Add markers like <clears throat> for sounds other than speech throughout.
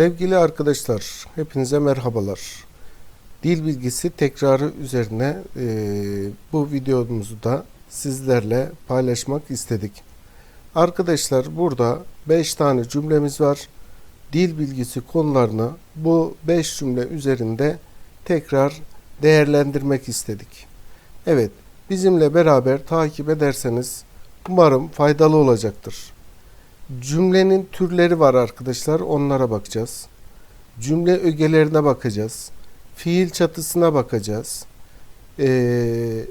Sevgili arkadaşlar, hepinize merhabalar. Dil bilgisi tekrarı üzerine e, bu videomuzu da sizlerle paylaşmak istedik. Arkadaşlar burada 5 tane cümlemiz var. Dil bilgisi konularını bu 5 cümle üzerinde tekrar değerlendirmek istedik. Evet, bizimle beraber takip ederseniz umarım faydalı olacaktır. Cümlenin türleri var arkadaşlar. Onlara bakacağız. Cümle ögelerine bakacağız. Fiil çatısına bakacağız. Ee,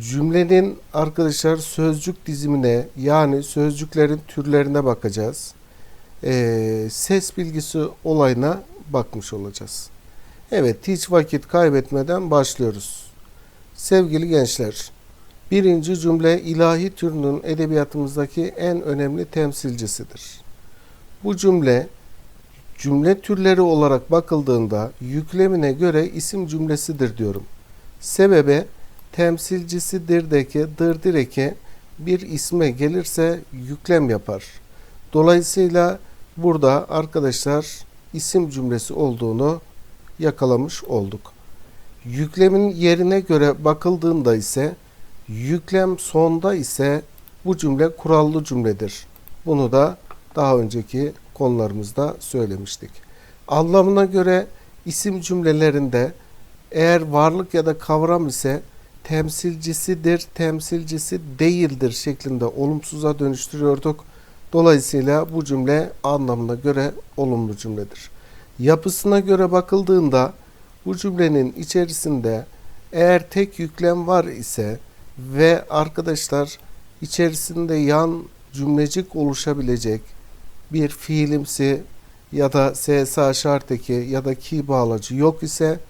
cümlenin arkadaşlar sözcük dizimine yani sözcüklerin türlerine bakacağız. Ee, ses bilgisi olayına bakmış olacağız. Evet hiç vakit kaybetmeden başlıyoruz. Sevgili gençler, Birinci cümle ilahi türünün edebiyatımızdaki en önemli temsilcisidir. Bu cümle cümle türleri olarak bakıldığında yüklemine göre isim cümlesidir diyorum. Sebebe temsilcisidir deki dırdır eki bir isme gelirse yüklem yapar. Dolayısıyla burada arkadaşlar isim cümlesi olduğunu yakalamış olduk. Yüklemin yerine göre bakıldığında ise Yüklem sonda ise bu cümle kurallı cümledir. Bunu da daha önceki konularımızda söylemiştik. Anlamına göre isim cümlelerinde eğer varlık ya da kavram ise temsilcisidir, temsilcisi değildir şeklinde olumsuza dönüştürüyorduk. Dolayısıyla bu cümle anlamına göre olumlu cümledir. Yapısına göre bakıldığında bu cümlenin içerisinde eğer tek yüklem var ise ve arkadaşlar içerisinde yan cümlecik oluşabilecek bir fiilimsi ya da SSA şart eki ya da ki bağlacı yok ise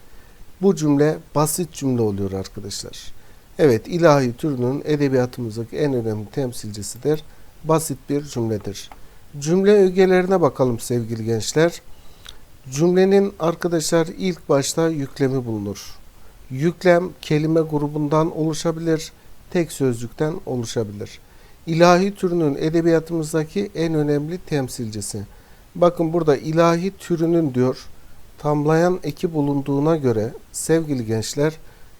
bu cümle basit cümle oluyor arkadaşlar. Evet ilahi türünün edebiyatımızdaki en önemli temsilcisidir. Basit bir cümledir. Cümle ögelerine bakalım sevgili gençler. Cümlenin arkadaşlar ilk başta yüklemi bulunur. Yüklem kelime grubundan oluşabilir, tek sözcükten oluşabilir. İlahi türünün edebiyatımızdaki en önemli temsilcisi. Bakın burada ilahi türünün diyor, tamlayan eki bulunduğuna göre sevgili gençler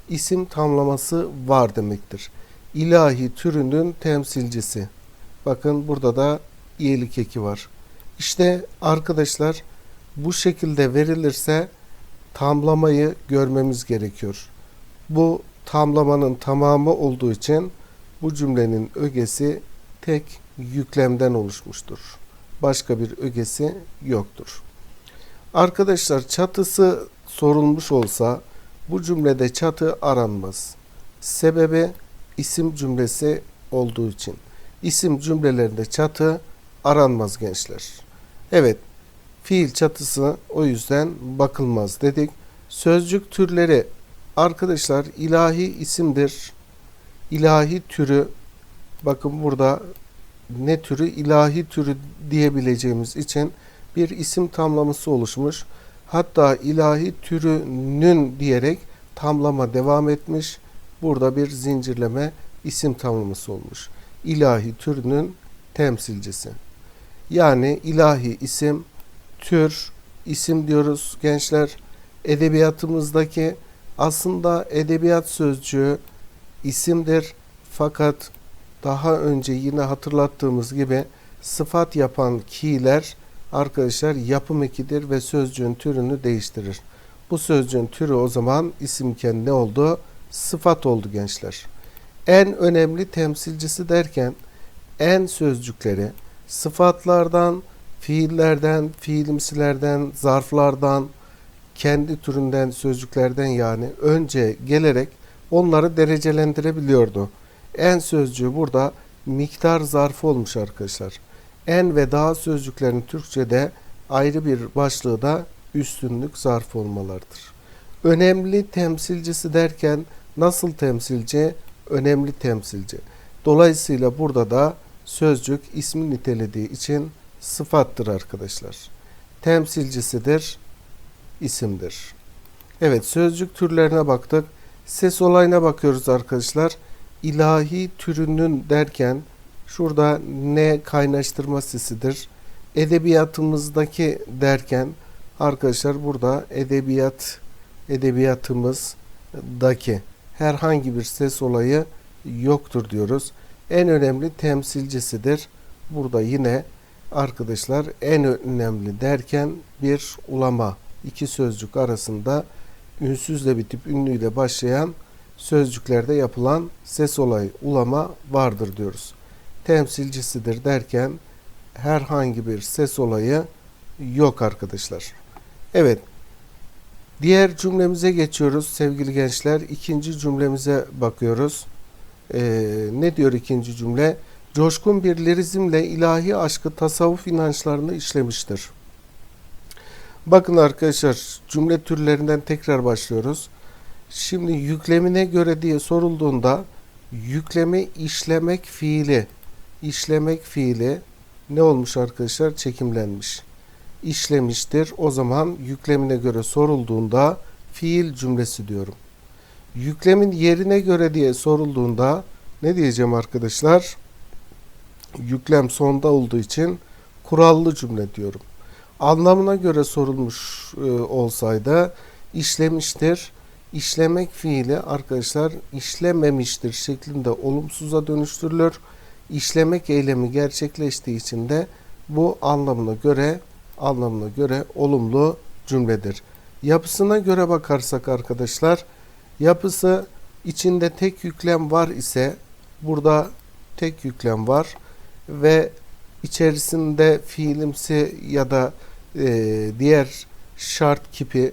isim tamlaması var demektir. İlahi türünün temsilcisi. Bakın burada da iyilik eki var. İşte arkadaşlar bu şekilde verilirse tamlamayı görmemiz gerekiyor. Bu tamlamanın tamamı olduğu için bu cümlenin ögesi tek yüklemden oluşmuştur. Başka bir ögesi yoktur. Arkadaşlar çatısı sorulmuş olsa bu cümlede çatı aranmaz. Sebebi isim cümlesi olduğu için. İsim cümlelerinde çatı aranmaz gençler. Evet, fiil çatısı o yüzden bakılmaz dedik. Sözcük türleri arkadaşlar ilahi isimdir. İlahi türü bakın burada ne türü ilahi türü diyebileceğimiz için bir isim tamlaması oluşmuş. Hatta ilahi türünün diyerek tamlama devam etmiş. Burada bir zincirleme isim tamlaması olmuş. İlahi türünün temsilcisi. Yani ilahi isim, tür, isim diyoruz gençler. Edebiyatımızdaki aslında edebiyat sözcüğü isimdir fakat daha önce yine hatırlattığımız gibi sıfat yapan ki'ler arkadaşlar yapım ekidir ve sözcüğün türünü değiştirir. Bu sözcüğün türü o zaman isimken ne oldu? Sıfat oldu gençler. En önemli temsilcisi derken en sözcükleri sıfatlardan, fiillerden, fiilimsilerden, zarflardan, kendi türünden sözcüklerden yani önce gelerek onları derecelendirebiliyordu. En sözcüğü burada miktar zarfı olmuş arkadaşlar. En ve daha sözcüklerin Türkçe'de ayrı bir başlığı da üstünlük zarfı olmalarıdır. Önemli temsilcisi derken nasıl temsilci? Önemli temsilci. Dolayısıyla burada da sözcük ismi nitelediği için sıfattır arkadaşlar. Temsilcisidir, isimdir. Evet sözcük türlerine baktık. Ses olayına bakıyoruz arkadaşlar. İlahi türünün derken şurada ne kaynaştırma sesidir edebiyatımızdaki derken arkadaşlar burada edebiyat edebiyatımızdaki herhangi bir ses olayı yoktur diyoruz. En önemli temsilcisidir. Burada yine arkadaşlar en önemli derken bir ulama iki sözcük arasında ünsüzle bitip ünlüyle başlayan sözcüklerde yapılan ses olayı ulama vardır diyoruz. Temsilcisidir derken herhangi bir ses olayı yok arkadaşlar. Evet. Diğer cümlemize geçiyoruz sevgili gençler. İkinci cümlemize bakıyoruz. Ee, ne diyor ikinci cümle? Coşkun bir lirizmle ilahi aşkı tasavvuf inançlarını işlemiştir. Bakın arkadaşlar cümle türlerinden tekrar başlıyoruz. Şimdi yüklemine göre diye sorulduğunda yüklemi işlemek fiili işlemek fiili ne olmuş arkadaşlar? Çekimlenmiş. İşlemiştir. O zaman yüklemine göre sorulduğunda fiil cümlesi diyorum. Yüklemin yerine göre diye sorulduğunda ne diyeceğim arkadaşlar? Yüklem sonda olduğu için kurallı cümle diyorum. Anlamına göre sorulmuş e, olsaydı işlemiştir. İşlemek fiili arkadaşlar işlememiştir şeklinde olumsuza dönüştürülür. İşlemek eylemi gerçekleştiği için de bu anlamına göre anlamına göre olumlu cümledir. Yapısına göre bakarsak arkadaşlar yapısı içinde tek yüklem var ise burada tek yüklem var ve içerisinde fiilimsi ya da e, diğer şart kipi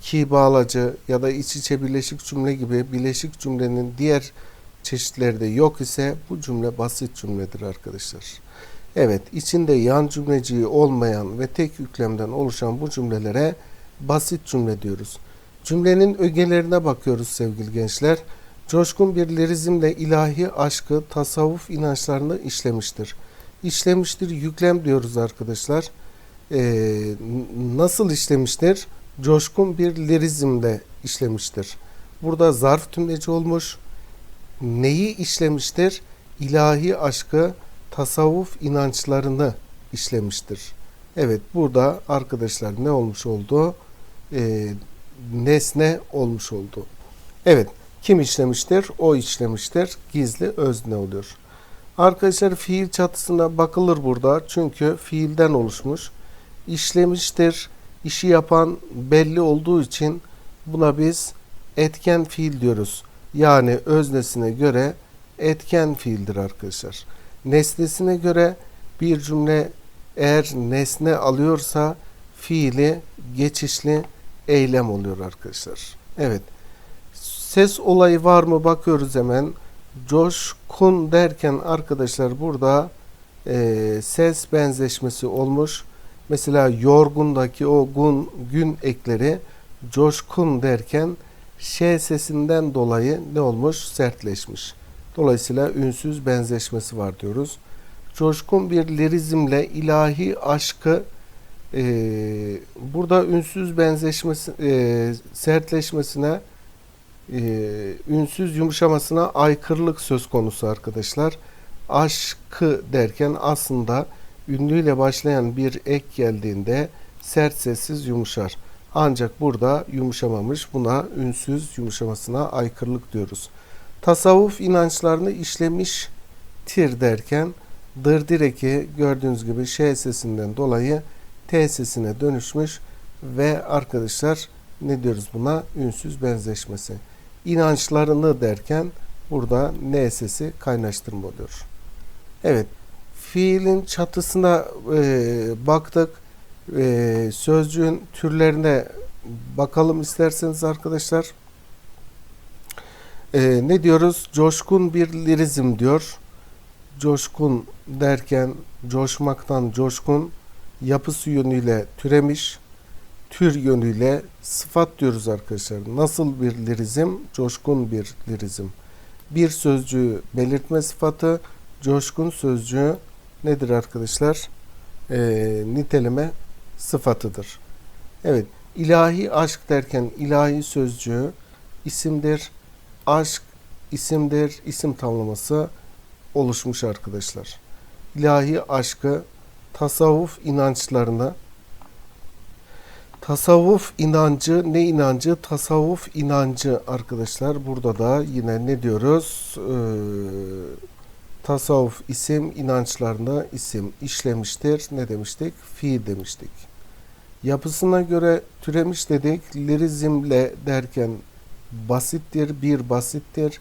ki bağlacı ya da iç içe birleşik cümle gibi birleşik cümlenin diğer çeşitleri de yok ise bu cümle basit cümledir arkadaşlar. Evet, içinde yan cümleciği olmayan ve tek yüklemden oluşan bu cümlelere basit cümle diyoruz. Cümlenin ögelerine bakıyoruz sevgili gençler. Coşkun bir lirizmle ilahi aşkı, tasavvuf inançlarını işlemiştir. İşlemiştir, yüklem diyoruz arkadaşlar. Ee, nasıl işlemiştir? Coşkun bir lirizmle işlemiştir. Burada zarf tümleci olmuş. Neyi işlemiştir? İlahi aşkı, tasavvuf inançlarını işlemiştir. Evet burada arkadaşlar ne olmuş oldu? Ee, nesne olmuş oldu. Evet kim işlemiştir? O işlemiştir. Gizli özne oluyor. Arkadaşlar fiil çatısına bakılır burada. Çünkü fiilden oluşmuş. İşlemiştir. İşi yapan belli olduğu için buna biz etken fiil diyoruz. Yani öznesine göre etken fiildir arkadaşlar. Nesnesine göre bir cümle eğer nesne alıyorsa fiili geçişli eylem oluyor arkadaşlar. Evet. Ses olayı var mı bakıyoruz hemen. Coşkun derken arkadaşlar burada e, ses benzeşmesi olmuş. Mesela yorgundaki o gun, gün ekleri coşkun derken ş sesinden dolayı ne olmuş? Sertleşmiş. Dolayısıyla ünsüz benzeşmesi var diyoruz. Coşkun bir lirizmle ilahi aşkı e, burada ünsüz benzeşmesi e, sertleşmesine e, ünsüz yumuşamasına aykırılık söz konusu arkadaşlar. Aşkı derken aslında ünlüyle başlayan bir ek geldiğinde sert sessiz yumuşar. Ancak burada yumuşamamış. Buna ünsüz yumuşamasına aykırılık diyoruz. Tasavvuf inançlarını işlemiştir derken dır direki gördüğünüz gibi ş sesinden dolayı t sesine dönüşmüş ve arkadaşlar ne diyoruz buna? Ünsüz benzeşmesi. İnançlarını derken burada n sesi kaynaştırma oluyor. Evet. Fiilin çatısına e, baktık. E, sözcüğün türlerine bakalım isterseniz arkadaşlar. E, ne diyoruz? Coşkun bir lirizm diyor. Coşkun derken coşmaktan coşkun yapısı yönüyle türemiş. Tür yönüyle sıfat diyoruz arkadaşlar. Nasıl bir lirizm? Coşkun bir lirizm. Bir sözcüğü belirtme sıfatı, coşkun sözcüğü nedir arkadaşlar? E, niteleme sıfatıdır. Evet, ilahi aşk derken ilahi sözcüğü isimdir. Aşk isimdir. İsim tamlaması oluşmuş arkadaşlar. İlahi aşkı tasavvuf inançlarına Tasavvuf inancı ne inancı? Tasavvuf inancı arkadaşlar. Burada da yine ne diyoruz? Ee, tasavvuf isim inançlarına isim işlemiştir. Ne demiştik? Fiil demiştik. Yapısına göre türemiş dedik. Lirizmle derken basittir, bir basittir.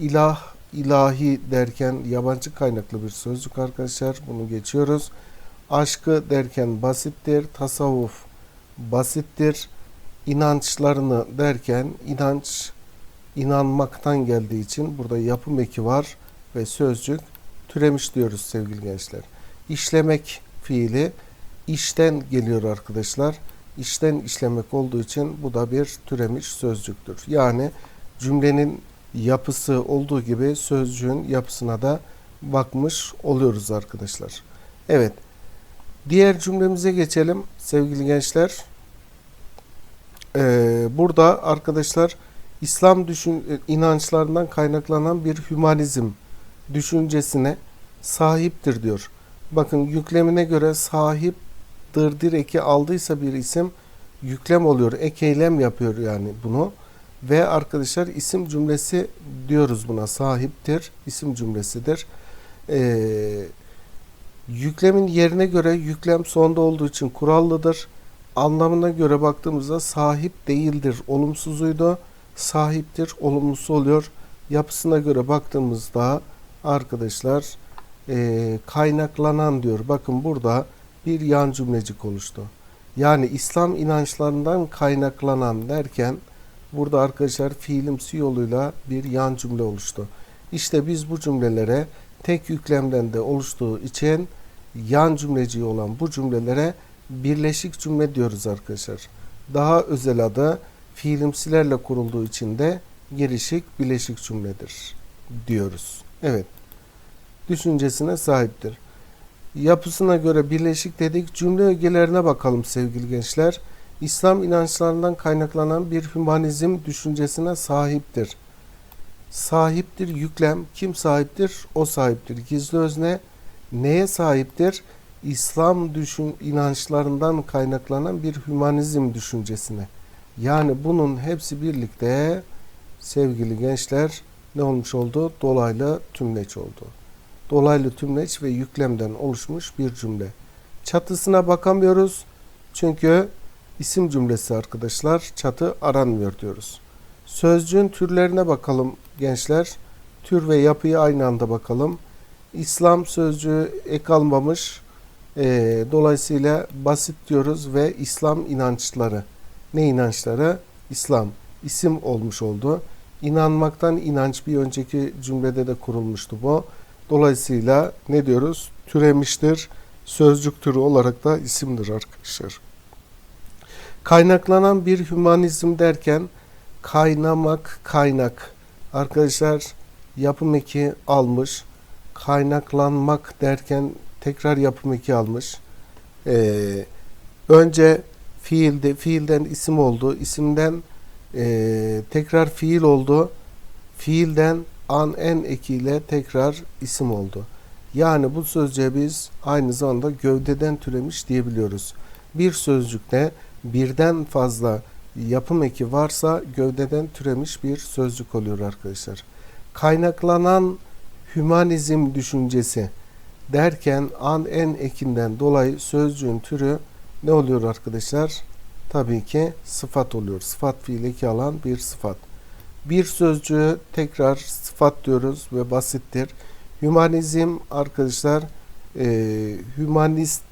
İlah, ilahi derken yabancı kaynaklı bir sözcük arkadaşlar. Bunu geçiyoruz. Aşkı derken basittir. Tasavvuf basittir. İnançlarını derken inanç inanmaktan geldiği için burada yapım eki var ve sözcük türemiş diyoruz sevgili gençler. İşlemek fiili işten geliyor arkadaşlar. İşten işlemek olduğu için bu da bir türemiş sözcüktür. Yani cümlenin yapısı olduğu gibi sözcüğün yapısına da bakmış oluyoruz arkadaşlar. Evet. Diğer cümlemize geçelim sevgili gençler. Ee, burada arkadaşlar İslam düşün, inançlarından kaynaklanan bir hümanizm düşüncesine sahiptir diyor. Bakın yüklemine göre sahip dırdır eki aldıysa bir isim yüklem oluyor. Ek eylem yapıyor yani bunu. Ve arkadaşlar isim cümlesi diyoruz buna. Sahiptir. isim cümlesidir. Eee Yüklemin yerine göre yüklem sonda olduğu için kurallıdır. Anlamına göre baktığımızda sahip değildir olumsuzuydu. Sahiptir olumlusu oluyor. Yapısına göre baktığımızda arkadaşlar e, kaynaklanan diyor. Bakın burada bir yan cümlecik oluştu. Yani İslam inançlarından kaynaklanan derken burada arkadaşlar fiilimsi yoluyla bir yan cümle oluştu. İşte biz bu cümlelere tek yüklemden de oluştuğu için yan cümleci olan bu cümlelere birleşik cümle diyoruz arkadaşlar. Daha özel adı fiilimsilerle kurulduğu için de gelişik bileşik cümledir diyoruz. Evet. Düşüncesine sahiptir. Yapısına göre birleşik dedik. Cümle ögelerine bakalım sevgili gençler. İslam inançlarından kaynaklanan bir hümanizm düşüncesine sahiptir sahiptir yüklem. Kim sahiptir? O sahiptir. Gizli özne neye sahiptir? İslam düşün inançlarından kaynaklanan bir hümanizm düşüncesine. Yani bunun hepsi birlikte sevgili gençler ne olmuş oldu? Dolaylı tümleç oldu. Dolaylı tümleç ve yüklemden oluşmuş bir cümle. Çatısına bakamıyoruz. Çünkü isim cümlesi arkadaşlar çatı aranmıyor diyoruz. Sözcüğün türlerine bakalım gençler. Tür ve yapıyı aynı anda bakalım. İslam sözcüğü ek almamış. E, dolayısıyla basit diyoruz ve İslam inançları. Ne inançları? İslam. isim olmuş oldu. İnanmaktan inanç bir önceki cümlede de kurulmuştu bu. Dolayısıyla ne diyoruz? Türemiştir. Sözcük türü olarak da isimdir arkadaşlar. Kaynaklanan bir hümanizm derken kaynamak, kaynak. Arkadaşlar yapım eki almış. Kaynaklanmak derken tekrar yapım eki almış. Ee, önce fiilde, fiilden isim oldu. İsimden e, tekrar fiil oldu. Fiilden an en ekiyle tekrar isim oldu. Yani bu sözcüğe biz aynı zamanda gövdeden türemiş diyebiliyoruz. Bir sözcükte birden fazla yapım eki varsa gövdeden türemiş bir sözcük oluyor arkadaşlar. Kaynaklanan hümanizm düşüncesi derken an en ekinden dolayı sözcüğün türü ne oluyor arkadaşlar? Tabii ki sıfat oluyor. Sıfat fiil eki alan bir sıfat. Bir sözcüğü tekrar sıfat diyoruz ve basittir. Hümanizm arkadaşlar e, hümanist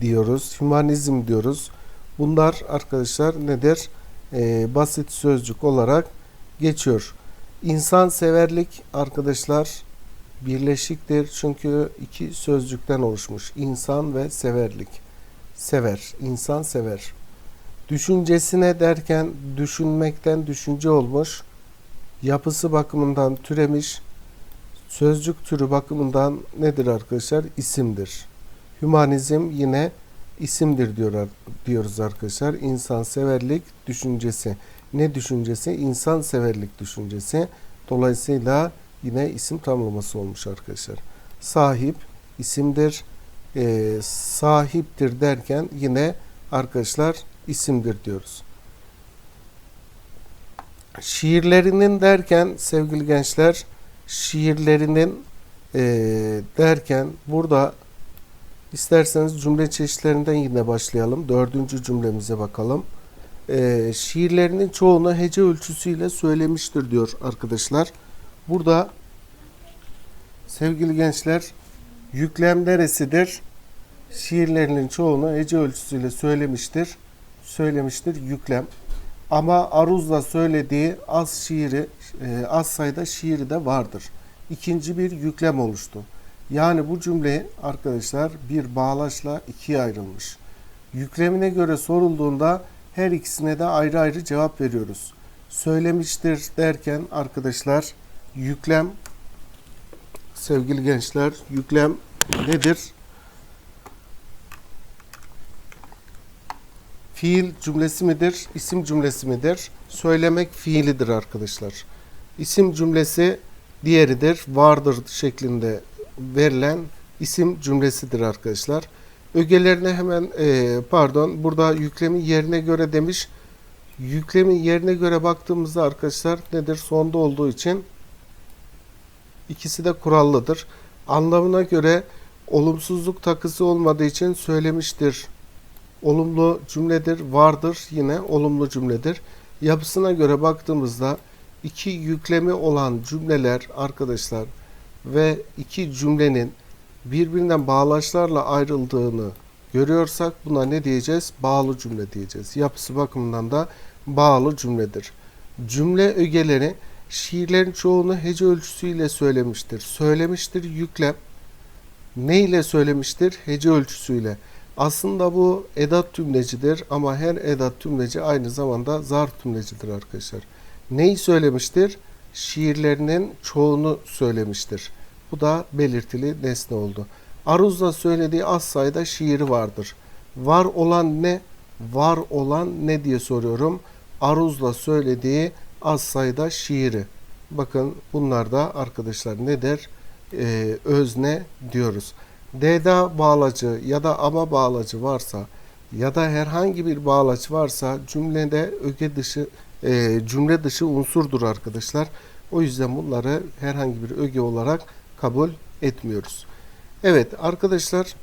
diyoruz. Hümanizm diyoruz. Bunlar arkadaşlar nedir? Ee, basit sözcük olarak geçiyor. İnsan severlik arkadaşlar birleşiktir. Çünkü iki sözcükten oluşmuş. İnsan ve severlik. Sever. insan sever. Düşüncesine derken düşünmekten düşünce olmuş. Yapısı bakımından türemiş. Sözcük türü bakımından nedir arkadaşlar? İsimdir. Hümanizm yine isimdir diyor, diyoruz arkadaşlar. İnsan severlik düşüncesi. Ne düşüncesi? İnsan severlik düşüncesi. Dolayısıyla yine isim tamlaması olmuş arkadaşlar. Sahip isimdir. e, sahiptir derken yine arkadaşlar isimdir diyoruz. Şiirlerinin derken sevgili gençler şiirlerinin e, derken burada isterseniz cümle çeşitlerinden yine başlayalım. Dördüncü cümlemize bakalım. E, şiirlerinin çoğunu hece ölçüsüyle söylemiştir diyor arkadaşlar. Burada sevgili gençler yüklem neresidir? Şiirlerinin çoğunu hece ölçüsüyle söylemiştir. Söylemiştir yüklem. Ama aruzla söylediği az şiiri, e, az sayıda şiiri de vardır. İkinci bir yüklem oluştu. Yani bu cümle arkadaşlar bir bağlaçla ikiye ayrılmış. Yüklemine göre sorulduğunda her ikisine de ayrı ayrı cevap veriyoruz. Söylemiştir derken arkadaşlar yüklem sevgili gençler yüklem nedir? Fiil cümlesi midir? İsim cümlesi midir? Söylemek fiilidir arkadaşlar. İsim cümlesi diğeridir. Vardır şeklinde verilen isim cümlesidir arkadaşlar. Ögelerine hemen e, pardon burada yüklemi yerine göre demiş. Yüklemi yerine göre baktığımızda arkadaşlar nedir? Sonda olduğu için ikisi de kurallıdır. Anlamına göre olumsuzluk takısı olmadığı için söylemiştir. Olumlu cümledir, vardır yine olumlu cümledir. Yapısına göre baktığımızda iki yüklemi olan cümleler arkadaşlar ve iki cümlenin birbirinden bağlaçlarla ayrıldığını görüyorsak buna ne diyeceğiz? Bağlı cümle diyeceğiz. Yapısı bakımından da bağlı cümledir. Cümle ögeleri şiirlerin çoğunu hece ölçüsüyle söylemiştir. Söylemiştir yüklem. Ne ile söylemiştir? Hece ölçüsüyle. Aslında bu edat tümlecidir ama her edat tümleci aynı zamanda zarf tümlecidir arkadaşlar. Neyi söylemiştir? Şiirlerinin çoğunu söylemiştir. Bu da belirtili nesne oldu. Aruz'la söylediği az sayıda şiiri vardır. Var olan ne? Var olan ne diye soruyorum. Aruz'la söylediği az sayıda şiiri. Bakın bunlar da arkadaşlar nedir? Ee, özne diyoruz. D'da bağlacı ya da ama bağlacı varsa ya da herhangi bir bağlaç varsa cümlede öge dışı e, cümle dışı unsurdur arkadaşlar. O yüzden bunları herhangi bir öge olarak kabul etmiyoruz. Evet arkadaşlar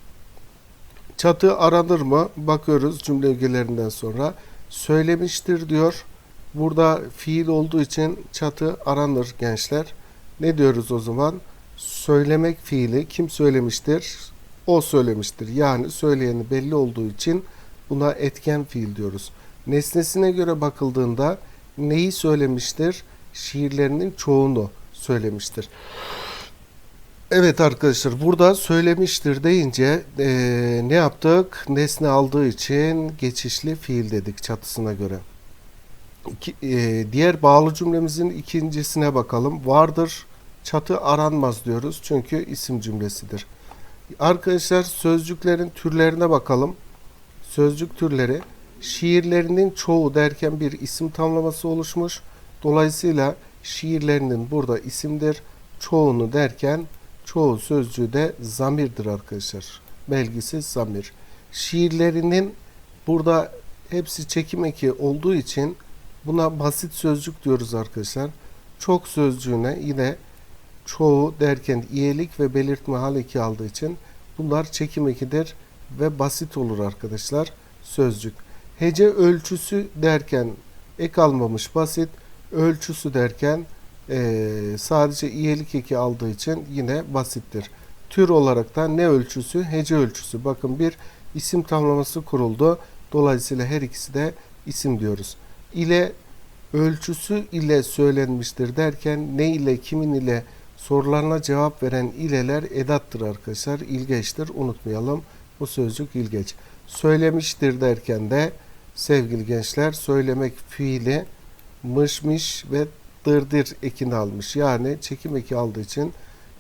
çatı aranır mı? Bakıyoruz cümle ögelerinden sonra. Söylemiştir diyor. Burada fiil olduğu için çatı aranır gençler. Ne diyoruz o zaman? Söylemek fiili kim söylemiştir? O söylemiştir. Yani söyleyeni belli olduğu için buna etken fiil diyoruz. Nesnesine göre bakıldığında neyi söylemiştir? Şiirlerinin çoğunu söylemiştir. Evet arkadaşlar burada söylemiştir deyince e, ne yaptık? Nesne aldığı için geçişli fiil dedik çatısına göre. İki, e, diğer bağlı cümlemizin ikincisine bakalım. Vardır çatı aranmaz diyoruz çünkü isim cümlesidir. Arkadaşlar sözcüklerin türlerine bakalım. Sözcük türleri şiirlerinin çoğu derken bir isim tamlaması oluşmuş. Dolayısıyla şiirlerinin burada isimdir. Çoğunu derken çoğu sözcüğü de zamirdir arkadaşlar. Belgisiz zamir. Şiirlerinin burada hepsi çekim eki olduğu için buna basit sözcük diyoruz arkadaşlar. Çok sözcüğüne yine çoğu derken iyilik ve belirtme hal eki aldığı için bunlar çekim ekidir ve basit olur arkadaşlar sözcük. Hece ölçüsü derken ek almamış basit, ölçüsü derken e, sadece iyilik eki aldığı için yine basittir. Tür olarak da ne ölçüsü? Hece ölçüsü. Bakın bir isim tamlaması kuruldu. Dolayısıyla her ikisi de isim diyoruz. İle ölçüsü ile söylenmiştir derken ne ile kimin ile sorularına cevap veren ileler edattır arkadaşlar. İlgeçtir. Unutmayalım. Bu sözcük ilgeç. Söylemiştir derken de sevgili gençler söylemek fiili mışmış ve dırdır ekini almış. Yani çekim eki aldığı için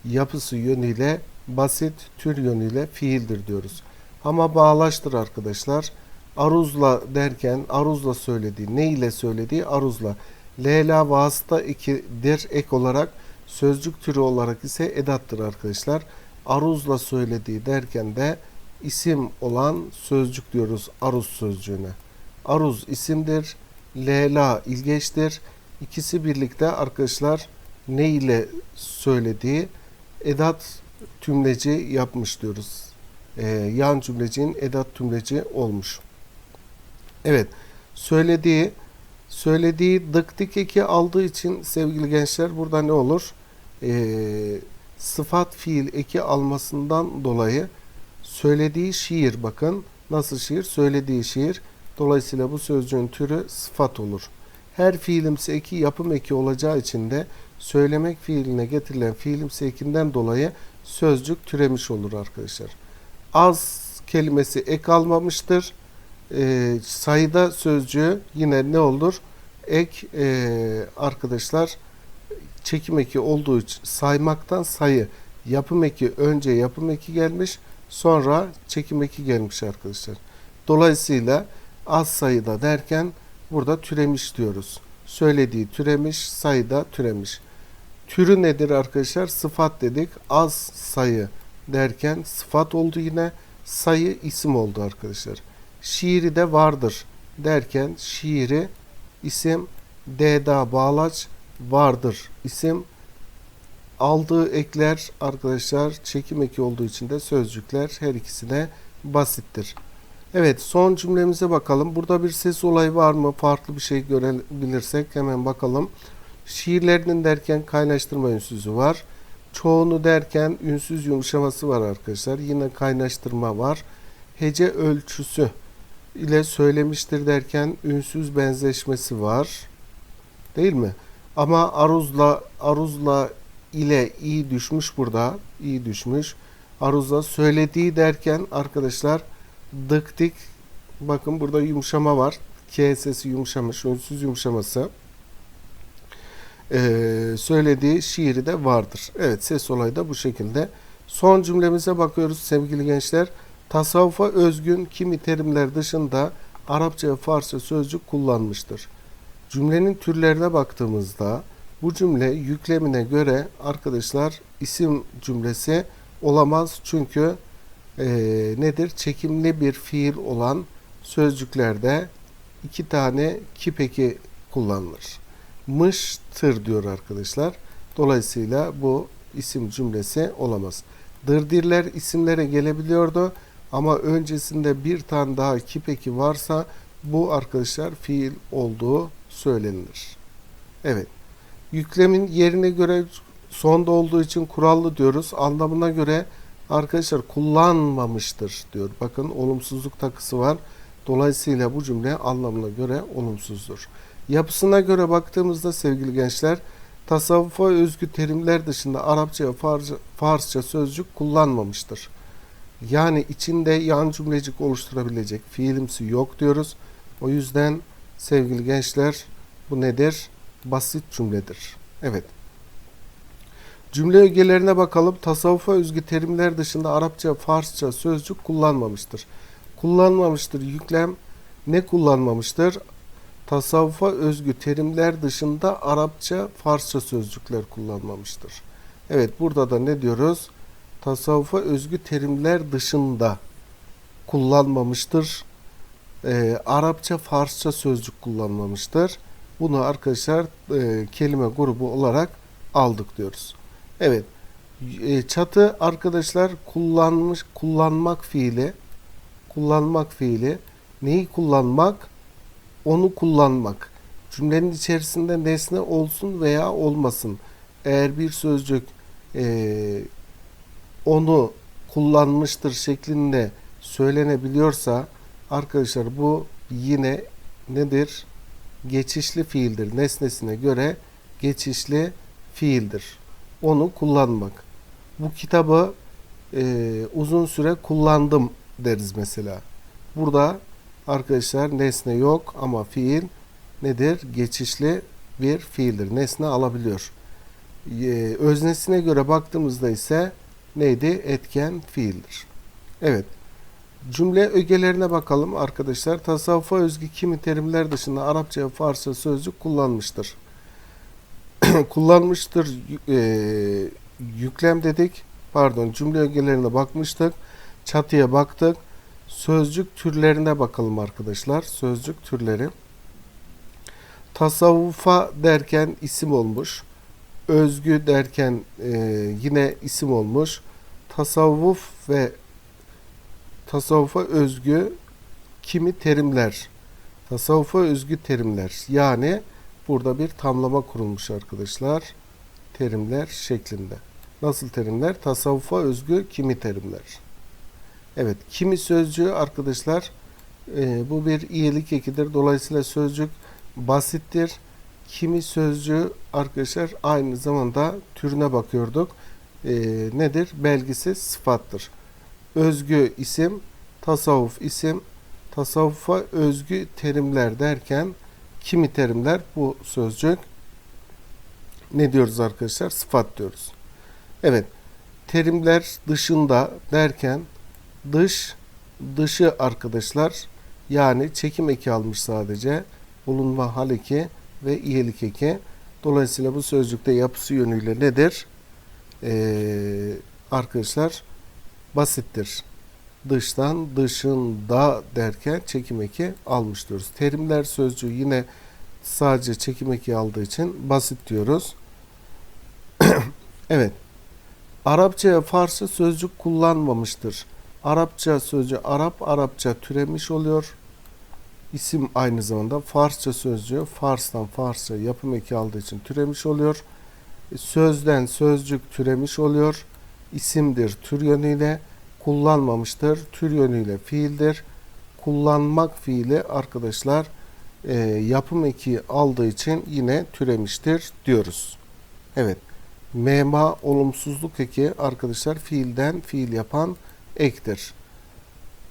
yapısı yönüyle basit, tür yönüyle fiildir diyoruz. Ama bağlaştır arkadaşlar. Aruzla derken aruzla söylediği, ne ile söylediği aruzla. Lela vasıta ekidir ek olarak sözcük türü olarak ise edattır arkadaşlar. Aruzla söylediği derken de isim olan sözcük diyoruz aruz sözcüğüne. Aruz isimdir. Lela ilgeçtir. İkisi birlikte arkadaşlar ne ile söylediği edat tümleci yapmış diyoruz. Ee, yan cümlecinin edat tümleci olmuş. Evet. Söylediği söylediği dık dik eki aldığı için sevgili gençler burada ne olur? Ee, sıfat fiil eki almasından dolayı söylediği şiir bakın nasıl şiir? Söylediği şiir. Dolayısıyla bu sözcüğün türü sıfat olur. Her fiilimsi eki yapım eki olacağı için de söylemek fiiline getirilen fiilimsi ekinden dolayı sözcük türemiş olur arkadaşlar. Az kelimesi ek almamıştır. Ee, sayıda sözcüğü yine ne olur? Ek e, arkadaşlar çekim eki olduğu için saymaktan sayı yapım eki önce yapım eki gelmiş sonra çekim eki gelmiş arkadaşlar. Dolayısıyla az sayıda derken burada türemiş diyoruz. Söylediği türemiş, sayıda türemiş. Türü nedir arkadaşlar? Sıfat dedik. Az sayı derken sıfat oldu yine. Sayı isim oldu arkadaşlar. Şiiri de vardır derken şiiri isim deda bağlaç vardır isim aldığı ekler arkadaşlar çekim eki olduğu için de sözcükler her ikisi de basittir. Evet son cümlemize bakalım. Burada bir ses olayı var mı? Farklı bir şey görebilirsek hemen bakalım. Şiirlerinin derken kaynaştırma ünsüzü var. Çoğunu derken ünsüz yumuşaması var arkadaşlar. Yine kaynaştırma var. Hece ölçüsü ile söylemiştir derken ünsüz benzeşmesi var. Değil mi? Ama aruzla aruzla ile iyi düşmüş burada. iyi düşmüş. Aruzla söylediği derken arkadaşlar dık dik bakın burada yumuşama var. K sesi yumuşamış. Ünsüz yumuşaması. Ee, söylediği şiiri de vardır. Evet ses olayı da bu şekilde. Son cümlemize bakıyoruz sevgili gençler. Tasavvufa özgün kimi terimler dışında Arapça ve Farsça sözcük kullanmıştır. Cümlenin türlerine baktığımızda bu cümle yüklemine göre arkadaşlar isim cümlesi olamaz. Çünkü e, nedir? Çekimli bir fiil olan sözcüklerde iki tane kipeki kullanılır. Mıştır diyor arkadaşlar. Dolayısıyla bu isim cümlesi olamaz. Dırdirler isimlere gelebiliyordu ama öncesinde bir tane daha kipeki varsa bu arkadaşlar fiil olduğu söylenilir. Evet. Yüklemin yerine göre sonda olduğu için kurallı diyoruz. Anlamına göre arkadaşlar kullanmamıştır diyor. Bakın olumsuzluk takısı var. Dolayısıyla bu cümle anlamına göre olumsuzdur. Yapısına göre baktığımızda sevgili gençler tasavvufa özgü terimler dışında Arapça ve Farsça, Farsça sözcük kullanmamıştır. Yani içinde yan cümlecik oluşturabilecek fiilimsi yok diyoruz. O yüzden sevgili gençler bu nedir? Basit cümledir. Evet. Cümle ögelerine bakalım. Tasavvufa özgü terimler dışında Arapça, Farsça sözcük kullanmamıştır. Kullanmamıştır yüklem ne kullanmamıştır? Tasavvufa özgü terimler dışında Arapça, Farsça sözcükler kullanmamıştır. Evet burada da ne diyoruz? Tasavvufa özgü terimler dışında kullanmamıştır. Ee, Arapça, Farsça sözcük kullanmamıştır. Bunu arkadaşlar e, kelime grubu olarak aldık diyoruz. Evet. E, çatı arkadaşlar kullanmış kullanmak fiili kullanmak fiili neyi kullanmak? Onu kullanmak. Cümlenin içerisinde nesne olsun veya olmasın. Eğer bir sözcük e, onu kullanmıştır şeklinde söylenebiliyorsa arkadaşlar bu yine nedir? Geçişli fiildir. Nesnesine göre geçişli fiildir. Onu kullanmak. Bu kitabı e, uzun süre kullandım deriz mesela. Burada arkadaşlar nesne yok ama fiil nedir? Geçişli bir fiildir. Nesne alabiliyor. E, öznesine göre baktığımızda ise neydi? Etken fiildir. Evet. Cümle ögelerine bakalım arkadaşlar. Tasavvufa özgü kimi terimler dışında Arapça ve Farsça sözcük kullanmıştır. <clears throat> kullanmıştır e, yüklem dedik. Pardon cümle ögelerine bakmıştık. Çatıya baktık. Sözcük türlerine bakalım arkadaşlar. Sözcük türleri. Tasavvufa derken isim olmuş. Özgü derken e, yine isim olmuş. Tasavvuf ve tasavvufa özgü kimi terimler. Tasavvufa özgü terimler. Yani burada bir tamlama kurulmuş arkadaşlar. Terimler şeklinde. Nasıl terimler? Tasavvufa özgü kimi terimler. Evet, kimi sözcüğü arkadaşlar e, bu bir iyilik ekidir. Dolayısıyla sözcük basittir. Kimi sözcüğü arkadaşlar aynı zamanda türüne bakıyorduk. E, nedir? Belgisi sıfattır. Özgü isim, tasavvuf isim, tasavvufa özgü terimler derken kimi terimler bu sözcük ne diyoruz arkadaşlar? Sıfat diyoruz. Evet. Terimler dışında derken dış dışı arkadaşlar yani çekim eki almış sadece bulunma hal eki ve iyilik eki. Dolayısıyla bu sözcükte yapısı yönüyle nedir? Ee, arkadaşlar basittir. Dıştan dışında derken çekim eki almış diyoruz. Terimler sözcüğü yine sadece çekim eki aldığı için basit diyoruz. <clears throat> evet. Arapça ve Farsça sözcük kullanmamıştır. Arapça sözcüğü Arap, Arapça türemiş oluyor. İsim aynı zamanda Farsça sözcüğü Fars'tan Farsça yapım eki aldığı için türemiş oluyor. E, Sözden sözcük türemiş oluyor. İsimdir tür yönüyle kullanmamıştır. Tür yönüyle fiildir. Kullanmak fiili arkadaşlar e, yapım eki aldığı için yine türemiştir diyoruz. Evet. Mema olumsuzluk eki arkadaşlar fiilden fiil yapan ektir.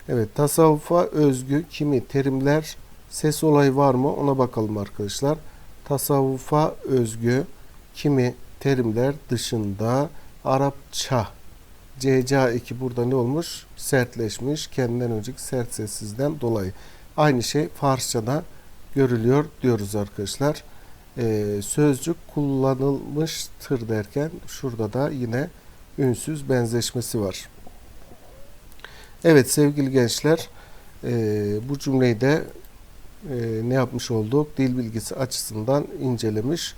Evet tasavvufa özgü kimi terimler ses olayı var mı ona bakalım arkadaşlar. Tasavvufa özgü kimi terimler dışında Arapça CCA eki burada ne olmuş? Sertleşmiş. Kendinden önceki sert sessizden dolayı. Aynı şey Farsça'da görülüyor diyoruz arkadaşlar. Ee, sözcük kullanılmıştır derken şurada da yine ünsüz benzeşmesi var. Evet sevgili gençler e, bu cümleyi de e, ne yapmış olduk? Dil bilgisi açısından incelemiş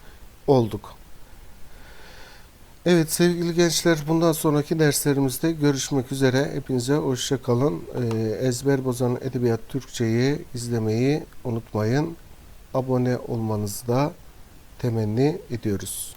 olduk. Evet sevgili gençler bundan sonraki derslerimizde görüşmek üzere. Hepinize hoşça kalın. E, Ezber Bozan Edebiyat Türkçeyi izlemeyi unutmayın. Abone olmanızı da temenni ediyoruz.